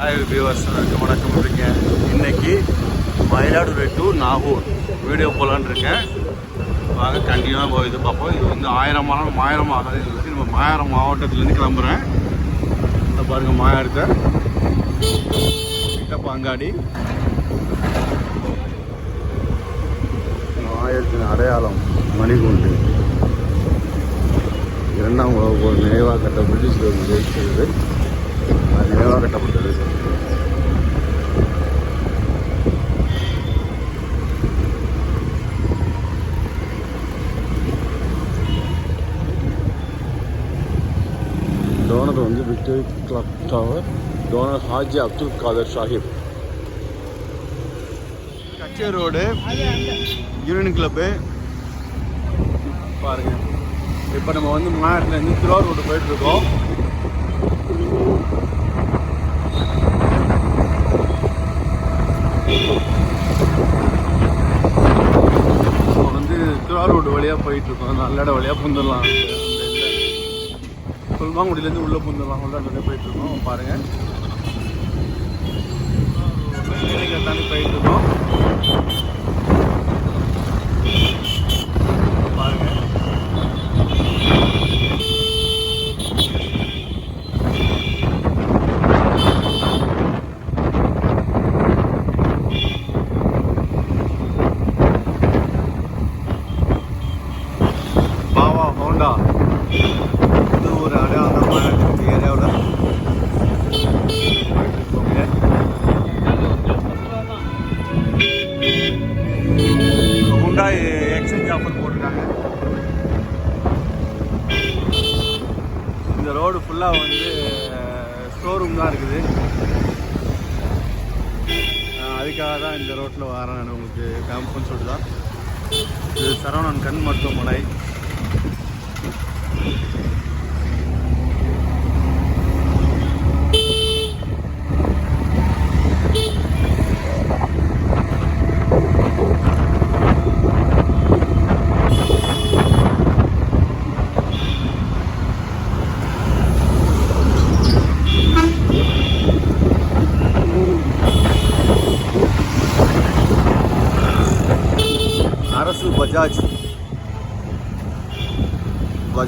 Hi viewers வணக்கம் வணக்கம் இருக்கேன் இன்னைக்கு மயிலாடுதுறை டு நாகூர். வீடியோ போகலான்னு இருக்கேன். வாங்க கண்டினியூவாக போய் இது பார்ப்போம். இது வந்து ஆயிரம் மாதம் மாயிரம் ஆகாது இது வந்து நம்ம மாயிரம் மாவட்டத்துலேருந்து கிளம்புறேன். இந்த பாருங்க மாயாடுத்த கிட்டப்ப அங்காடி. ஆயிரத்தின் அடையாளம் மணிகுண்டு. இரண்டாம் உலக போர் நினைவாக கட்ட பிரிட்டிஷ் ஜெயிச்சது அது கட்டப்பட்டது. டோனர் வந்து victory clock tower. Donor Haji Abdul Khader Sahib. Kachche road union club. பாருங்க. இப்போ நம்ம வந்து மாநிலத்துலேருந்து திருவாரூர் போயிட்டு இப்போ வந்து திருவாரூர் வழியாக போயிட்டுருக்கோம். நல்லட வழியாக புந்துடலாம் குல்மாங்குடியிலேருந்து உள்ளே புந்துடலாம் உள்ள போயிட்டு போயிட்டுருக்கோம். பாருங்கள் கிளினிக்கை போயிட்டுருக்கோம்.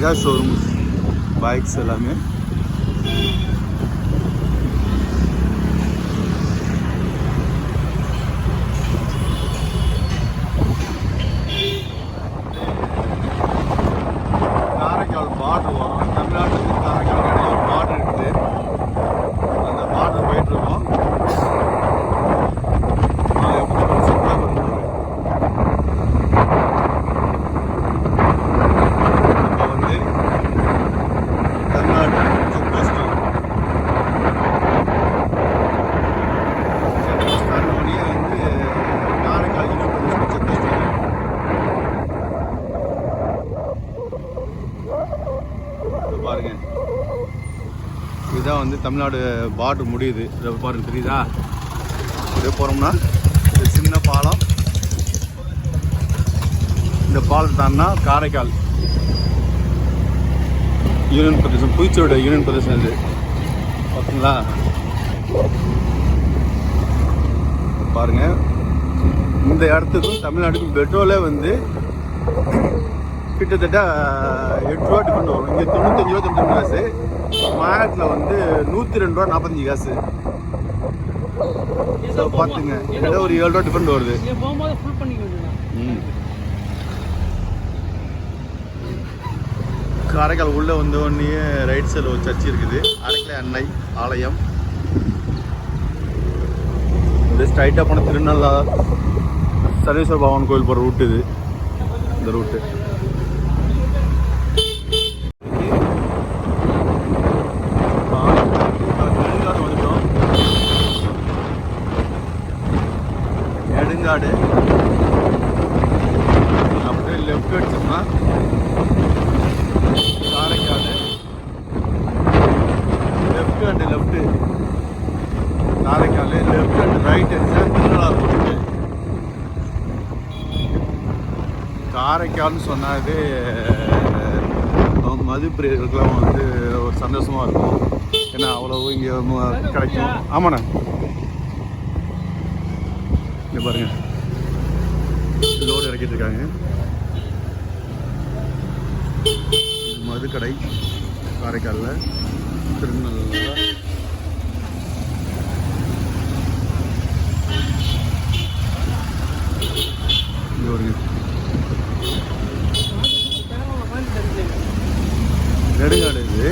Bajaj showroom bikes எல்லாமே காரைக்கால் பார்டர் வரும் தமிழ்நாட்டுக்கு காரைக்கால் இடையில ஒரு பார்டர் இருக்குது அந்த பார்டர் போயிட்டு இருக்கோம் ஆ, எப்படி ஒரு subscriber இருக்குது. இப்போ வந்து Tamil Nadu check post check post தாண்டினோடனே வந்து காரைக்கால் யூனிவர்சிட்டி செக் போஸ்ட் வரும். இதோ பாருங்க இதுதான் வந்து தமிழ்நாடு பார்டர் முடியுது. பாருங்க தெரியுதா? அப்படியே போகிறோம்னா இது சின்ன பாலம். இந்த பாலம் தான்னா காரைக்கால். யூனியன் பிரதேசம் புதுச்சேரியோட யூனியன் பிரதேசம் இது பார்த்தீங்களா பாருங்க. இந்த இடத்துக்கும் தமிழ்நாட்டுக்கும் பெட்ரோலே வந்து கிட்டத்தட்ட எட்டு ரூபா டிஃபரெண்ட் வரும் இங்கே தொண்ணூத்தஞ்சு ரூபா தொண்ணூத்தஞ்சு காசு மாயத்தில் வந்து நூற்றி ரெண்டு ரூபா நாற்பத்தஞ்சு காசு. ஸோ பார்த்துங்க கிட்ட ஒரு ஏழு ரூபா டிஃபரெண்ட் வருது. காரைக்கால் உள்ளே வந்த உடனே ரைட் சைடில் ஒரு சர்ச் இருக்குது. அரைக்கலை அன்னை ஆலயம். இது ஸ்ட்ரைட்டாக போன திருநள்ளா சர்வேஸ்வர பகவான் கோயில் போகிற ரூட் இது. இந்த ரூட்டு வந்துட்டோம் நெடுங்காடு அப்படியே left அடிச்சோம்னா Karaikadu left and left Karaikal left and right அடிச்சா திருநள்ளா போட்டு காரைக்கால்னு சொன்னாலே மது பிரியர்களுக்கெல்லாம் வந்து ஒரு சந்தோஷமாக இருக்கும். ஏன்னா அவ்வளவு இங்கே கிடைக்கும். ஆமாண்ணே. இங்கே பாருங்க. லோடு இறக்கிட்டு இருக்காங்க. மதுக்கடை காரைக்காலில். திருநெல்வேலி. இங்கே வருங்க நெடுங்காடு இது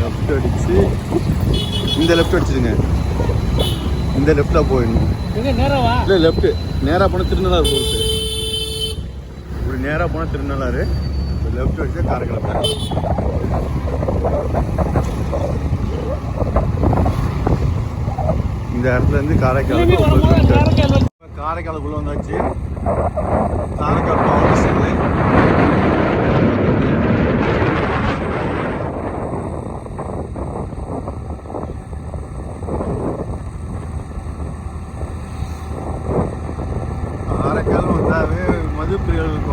லெஃப்ட் அடிச்சு இந்த லெஃப்ட் அடிச்சிருங்க இந்த லெஃப்டில் போயிடணும். இல்லை லெஃப்ட் நேராக போனால் திருநள்ளாறு போகுது இப்படி நேராக போனால் திருநள்ளாறு. லெஃப்ட் அடிச்சா காரைக்கால் இந்த இடத்துல வரும்போது காரைக்கால் காரைக்காலுக்குள்ள வந்தாச்சு. காரைக்கால் பவர் ஸ்டேஷன்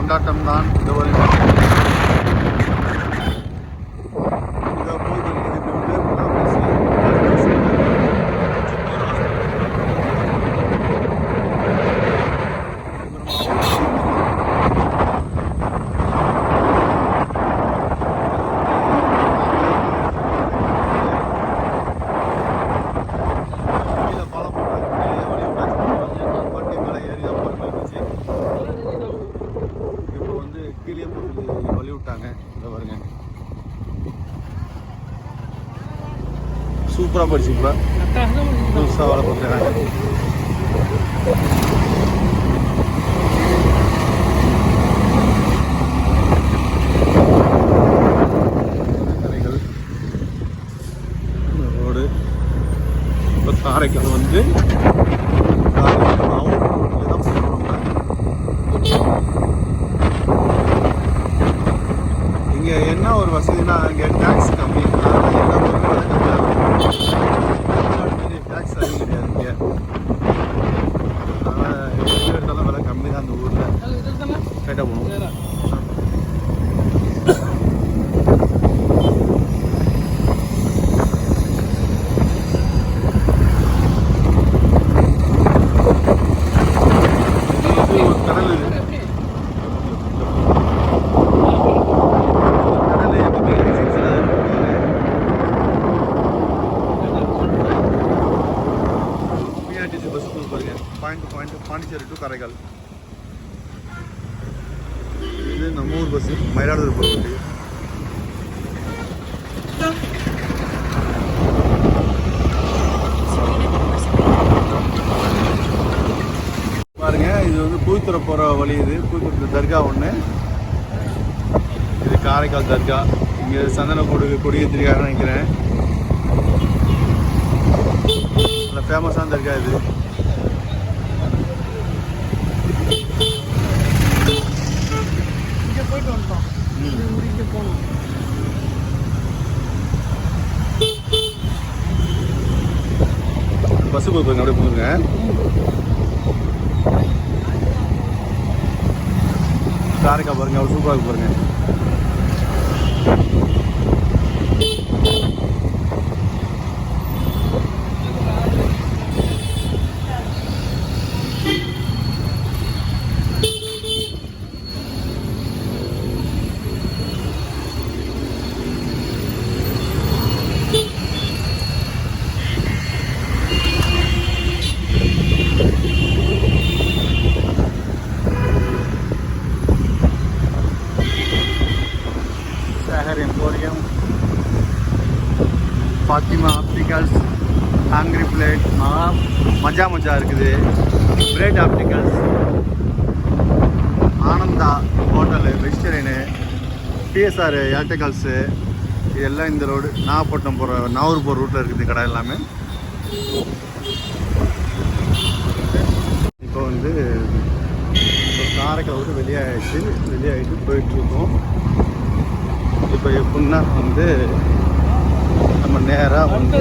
का कमरान डबल சூப்பராக போயிடுச்சு இப்போ புதுசாக வேலை பார்க்குறாங்க கடைகள் இந்த ரோடு இப்போ காரைக்கால் வந்து காரைக்கால் மாவட்ட ரோட்டில் தான் போகிறோம் இங்கே என்ன ஒரு வசதினா இங்கே டேக்ஸ் கம்மி அதனால எல்லா பொருட்களும் கம்மி டேக்ஸ் அதிகம் கிடையாது இங்கே அதனால் எது எடுத்தாலும் விலை கம்மி தான் அந்த ஊரில் கரெக்டாக போகணும் இது ஒரு கடல் இது கடல் எப்பவுமே சீசனாக இருக்கும் பிஆர்டிசி பஸ் பாருங்க point to point Pondicherry to Karaikal இது நம்ம ஊர் பஸ் மயிலாடுதுறை போகிற வண்டி. பாருங்க இது வந்து கூத்துறை போகிற வழி இது. கூத்துறை தர்கா ஒன்று இது காரைக்கால் தர்கா. இங்கே சந்தன கொடு கொடியேற்றிருக்காங்கன்னு நினைக்கிறேன். நல்ல ஃபேமஸான தர்கா இது இங்க போயிட்டு வந்துட்டோம் இது முடிக்க போகணும் பஸ்ஸு போய் பாருங்க அப்படியே போங்க காரைக்கா பாருங்க அவ்வளோ சூப்பராக இருக்கு பாருங்க. Shahar emporium Fathima opticals angry blade மகா மஜா மஜா இருக்குது. Bread opticals Ananda hotel vegetarian TSR electricals இதெல்லாம் இந்த ரோடு நாகப்பட்டினம் போகிற நாகூர் போகிற ரூட்டில் இருக்குது கடை எல்லாமே. இப்போ வந்து இப்போ காரைக்கால் விட்டு வெளியாகிடுச்சு வெளியாகிட்டு போயிட்டுருக்கோம். இப்போ எப்படின்னா வந்து நம்ம நேராக வந்து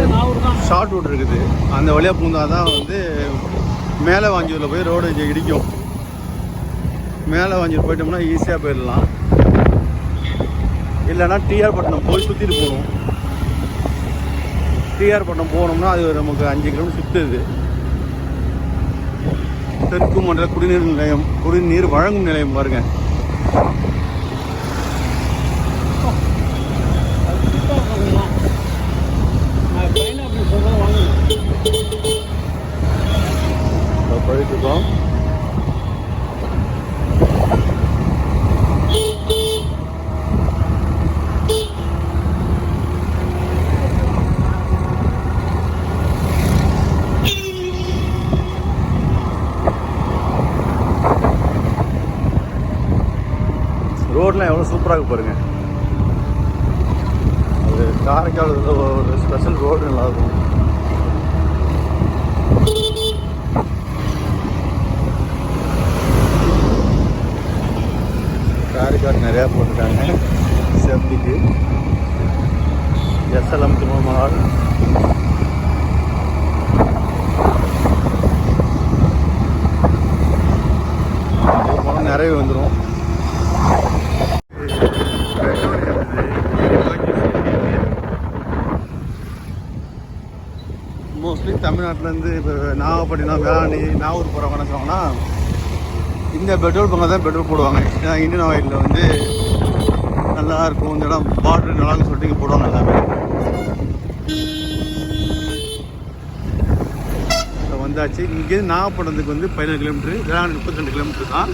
ஷார்ட் ரூட் இருக்குது அந்த வழியாக பூந்தால் தான் வந்து மேலே வாஞ்சியூரில் போய் ரோடு இங்கே இடிக்கும். மேலே வாஞ்சியூர் போயிட்டோம்னா ஈஸியாக போயிடலாம். இல்லைன்னா டிஆர் பட்டினம் போய் சுற்றிட்டு போகணும். டிஆர் பட்டினம் போனோம்னா அது நமக்கு அஞ்சு கிலோமீட்டர் சுற்றுது தெற்கு மண்டல குடிநீர் நிலையம் குடிநீர் வழங்கும் நிலையம் பாருங்கள் அது கிட்ட வாங்கணுமா? நான் pineapple சொல்றேன் வாங்கணும். இப்போ போயிட்டு இருக்கோம் ரோட்லாம் எவ்வளோ சூப்பராக பாருங்க. அது காரைக்கால் ஒரு ஸ்பெஷல் ரோடு நல்லா இருக்கும். காரைக்கால் நிறையா போட்டுருக்காங்க சேஃப்டிக்கு எஸ்எல்எம் திருமணம் நிறைய வந்துடும் மோஸ்ட்லி தமிழ்நாட்டிலேருந்து இப்போ நாகப்பட்டினம் வேளாண்டி நாகூர் போகிறவங்க என்ன சொல்லுவாங்கன்னா இந்த பெட்ரோல் பங்கு தான் பெட்ரோல் போடுவாங்க. ஏன்னா இந்தியன் ஆயிலில் வந்து நல்லா இருக்கும். இந்த இடம் பாட்ரு நல்லா சொல்லிட்டு இங்கே போடுவாங்க எல்லாமே. இப்போ வந்தாச்சு. இங்கேருந்து நாகப்பட்டினத்துக்கு வந்து பதினேழு கிலோமீட்டர் வேளாண் முப்பத்தி ரெண்டு கிலோமீட்டர் தான்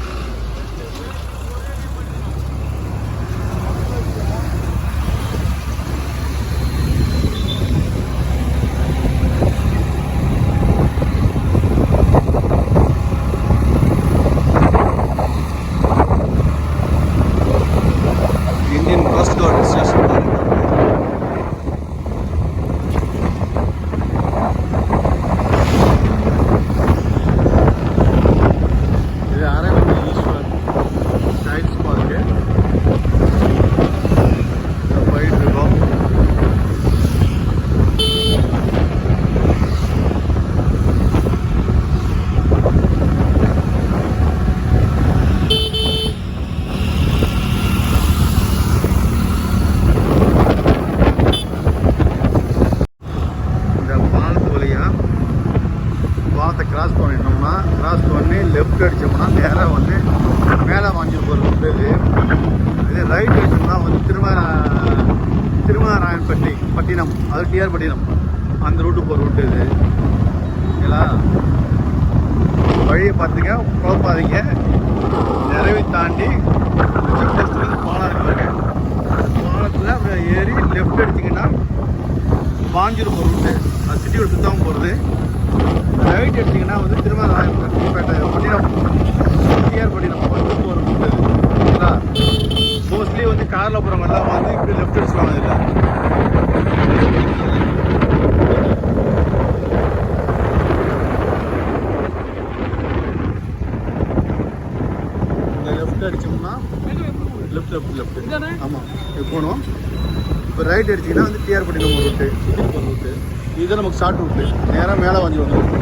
இந்தியன் கோஸ்ட் கார்டு ஸ்டேஷன் இது அரவிந்த் ஈஸ்வர் சயின்ஸ் பார்க்கு போயிட்டு இருக்கோம் இந்த பாலத்து வழியா பாலத்தை கிராஸ் பண்ணிட்டோம்னா கிராஸ் பண்ணி லெஃப்ட் அடிச்சோம்னா நேராக வந்து மேலே வாங்கிட்டு போகிற ரூட் இது இதே ரைட் அடிச்சோம்னா வந்து திரும திருமணராயன்பட்டி பட்டினம் அது டிஆர் பட்டினம் அந்த ரூட்டு போகிற ரூட்டு இது. ஓகேங்களா? வழியை பார்த்துங்க குழப்பாதீங்க நிறைவை தாண்டி செக் போஸ்ட் வந்து பாலம் இருக்கு பாருங்க. பாலத்தில் அப்படியே ஏறி லெஃப்ட் அடிச்சிங்கன்னா வாஞ்சிரும் ரூட்டு அது சிட்டியோட சுத்தமாக போகிறது ரைட் எடுத்திங்கன்னா வந்து திரும்ப ராயப்பேட்டை பட்டினம் டிஆர் பட்டினம் வந்து போகிற ரூட்டு ஓகேங்களா? மோஸ்ட்லி வந்து காரில் போகிறவங்கலாம் வந்து இப்படி லெஃப்ட் அடிச்சுவாங்க இதில் இந்த லெஃப்ட் அடிச்சோம்னா லெஃப்ட் லெஃப்ட் லெஃப்ட்? ஆமாம் இது போகணும் இப்போ ரைட் அடிச்சிங்கன்னா வந்து டிஆர் பட்டினம் ஒரு ரூட்டு சுற்றி போகிற ரூட்டு இது நமக்கு ஷார்ட் ரூட்டு நேராக மேலே வாங்கி வந்துடும்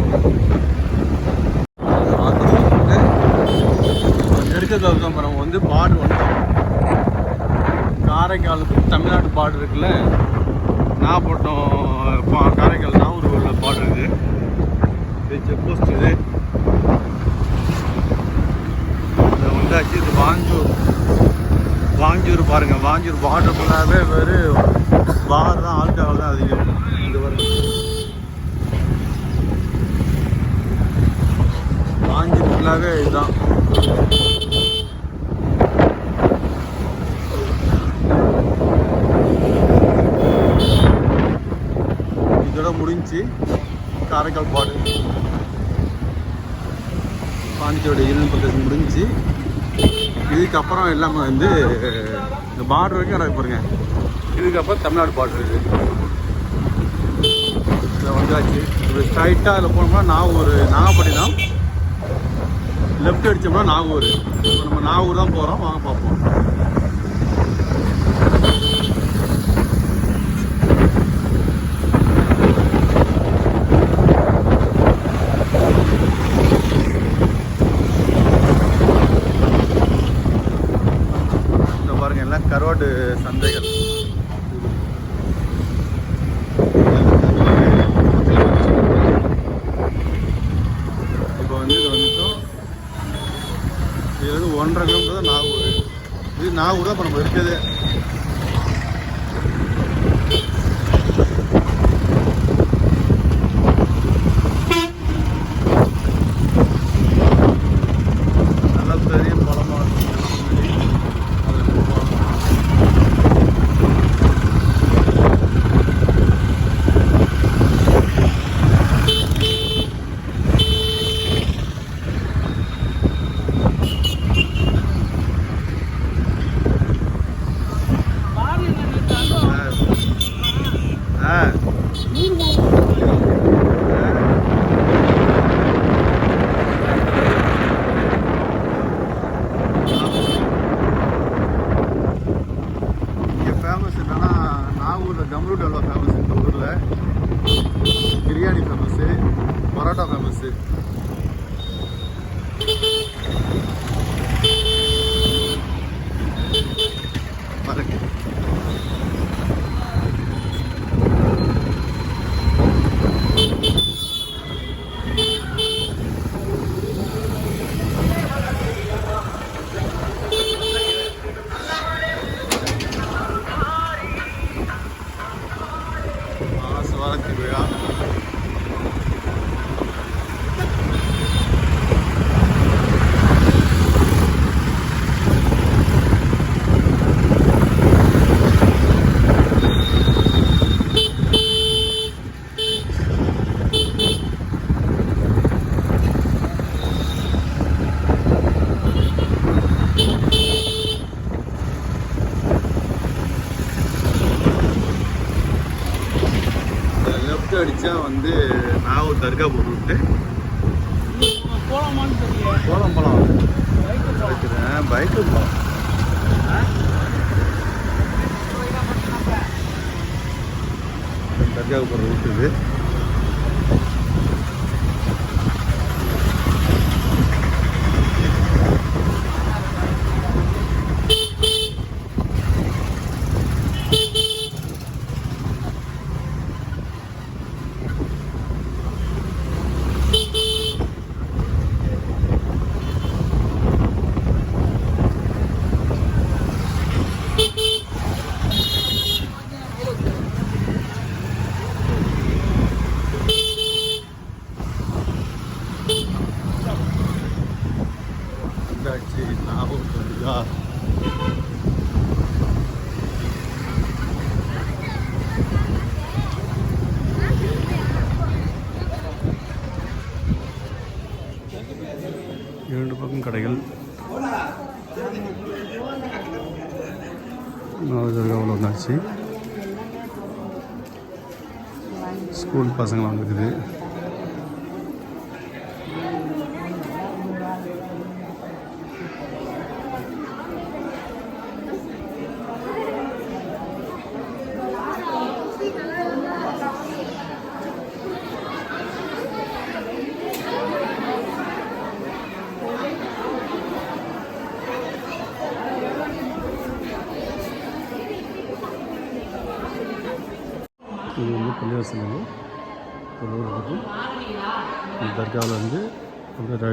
நெருக்க கௌதம்பரம் வந்து பார்டர் வந்து காரைக்காலுக்கு தமிழ்நாடு பார்டர் இருக்குல்ல? நாகப்பட்டினம் காரைக்கால் நாகூர் பார்டர் இது. இது செக் போஸ்ட் இது இது வந்தாச்சு இது வாஞ்சூர். வாஞ்சூர் பாருங்கள் வாஞ்சூர் பார்டர் ஃபுல்லாகவே வெறும் பார் தான் ஆல்கஹால் தான் அதிகம். இந்த வருது வாஞ்சூர் ஃபுல்லாகவே இதுதான். இதோட முடிஞ்சு காரைக்கால் பாடு பாண்டிச்சோட யூனியன் பிரதேசம் முடிஞ்சு இதுக்கப்புறம் எல்லாமே வந்து இந்த பார்டர் வரைக்கும் நடக்க பாருங்க. இதுக்கப்புறம் தமிழ்நாடு பார்டர் இதில் வந்தாச்சு. இப்படி ஸ்ட்ரைட்டாக அதில் போனோம்னா நாகூர் நாகப்பட்டினம். லெஃப்ட் அடித்தோம்னா நாகூர். இப்போ நம்ம நாகூர் தான் போகிறோம் வாங்க பார்ப்போம். இரண்டு சந்தைகள். இப்போ வந்து இது இது வந்து ஒன்றரை கிலோமீட்டர் தான் நாகூர். இது நாகூர் தான் இப்போ நம்ம இருக்கிறது. லெஃப்ட் அடித்தா வந்து நாகூர் தர்கா போட்டு விட்டு போலாமான்னு தெரியல. கோலம் போகலாம் பைக்கு போலாம். வைக்கிறேன் பைக்கு போகலாம் தர்காவுக்கு போகிற ரூட் இது. பசங்களாம் வந்துருக்குது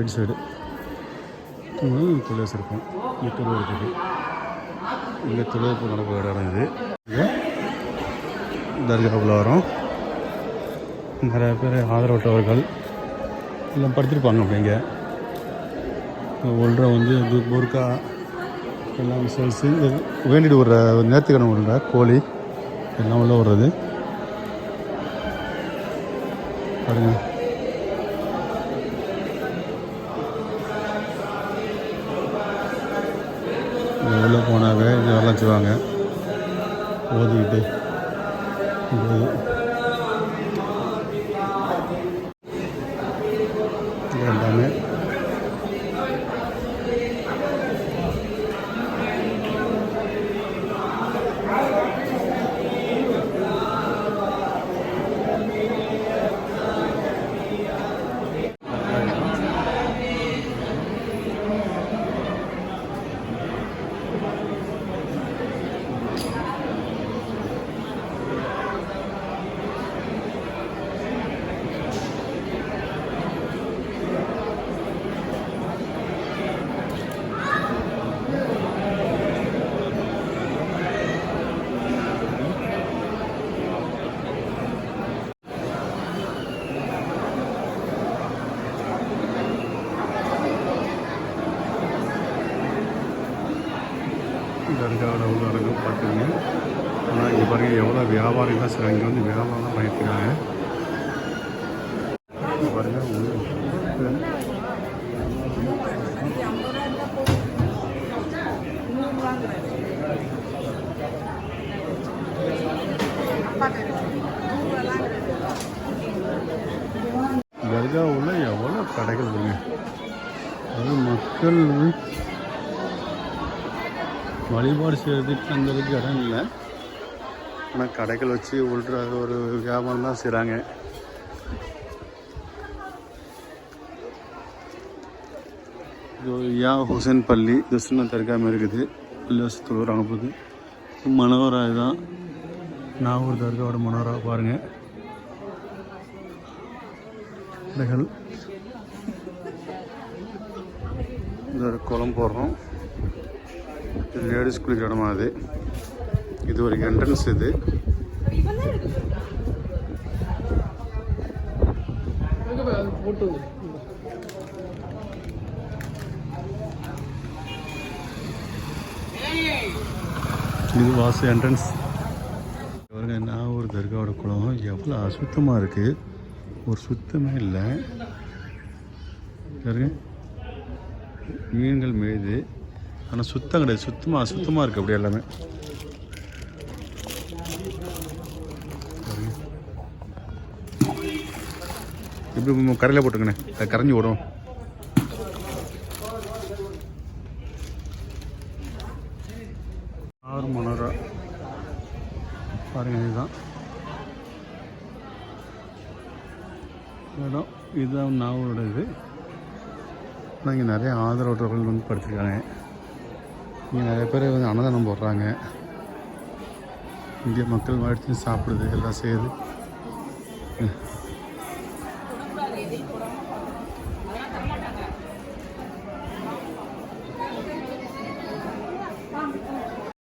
ரைட் சைடு. பள்ளிவாசல் இருக்கும். இங்கே தொழுவு இருக்குது. இங்கே தொழுவுக்கு நடக்கிற இடம் இது. தர்காவில் வரும் நிறைய பேர் ஆதரவற்றவர்கள் எல்லாம் படுத்திருப்பாங்க அப்படிங்க உள்ள வந்து இது புர்கா எல்லாம் சேல்ஸு. வேண்டிட்டு விடுற நேர்த்திக்கடன் விடுற கோழி எல்லாம் உள்ள விடுறது பாருங்கள் போனாவே ஓதிக்கிட்டு வியாபாரிகள் சில இங்கே வந்து வியாபாரம் பண்ணியிருக்கிறாங்க தர்காவில் எவ்வளோ கடைகள் இருக்குங்க அது மக்கள் வழிபாடு செய்கிறதுக்கு அந்த அளவுக்கு இடம் இல்லை. ஆனால் கடைகள் வச்சு உள்ற ஒரு வியாபாரம் தான் செய்கிறாங்க இது யா ஹுசேன் பள்ளி இது சின்ன தர்காமல் இருக்குது. வசத்தில் தொழுகிறாங்க போது மனோரா இதுதான். நாகூர் தர்காவோட மனோரா பாருங்கள் கடைகள். இது ஒரு குளம் போடுறோம். லேடிஸ் குளிக்கிற இடமா அது. இது ஒரு என்ட்ரன்ஸ் இது. இது வாசு என்ட்ரன்ஸ் பாருங்க நான் ஒரு தர்காவோட குளம். எவ்வளோ அசுத்தமாக இருக்குது ஒரு சுத்தமே இல்லை. பாருங்க. மீன்கள் மேயுது. ஆனால் சுத்தம் கிடையாது. சுத்தமாக அசுத்தமாக இருக்குது அப்படி எல்லாமே. இப்படி கரையில் போட்டுருங்கண்ணே அது கரைஞ்சி ஓடும். ஆறு மணரா. பாருங்க இதுதான். இடம் இதுதான் நாவலோட இது. ஆனால் இங்கே நிறைய ஆதரவற்றவர்கள் வந்து படுத்திருக்காங்க இங்கே நிறைய பேர் வந்து அன்னதானம் போடுறாங்க. இங்கே மக்கள் வாழ்த்து சாப்பிடுது எல்லாம் செய்யுது.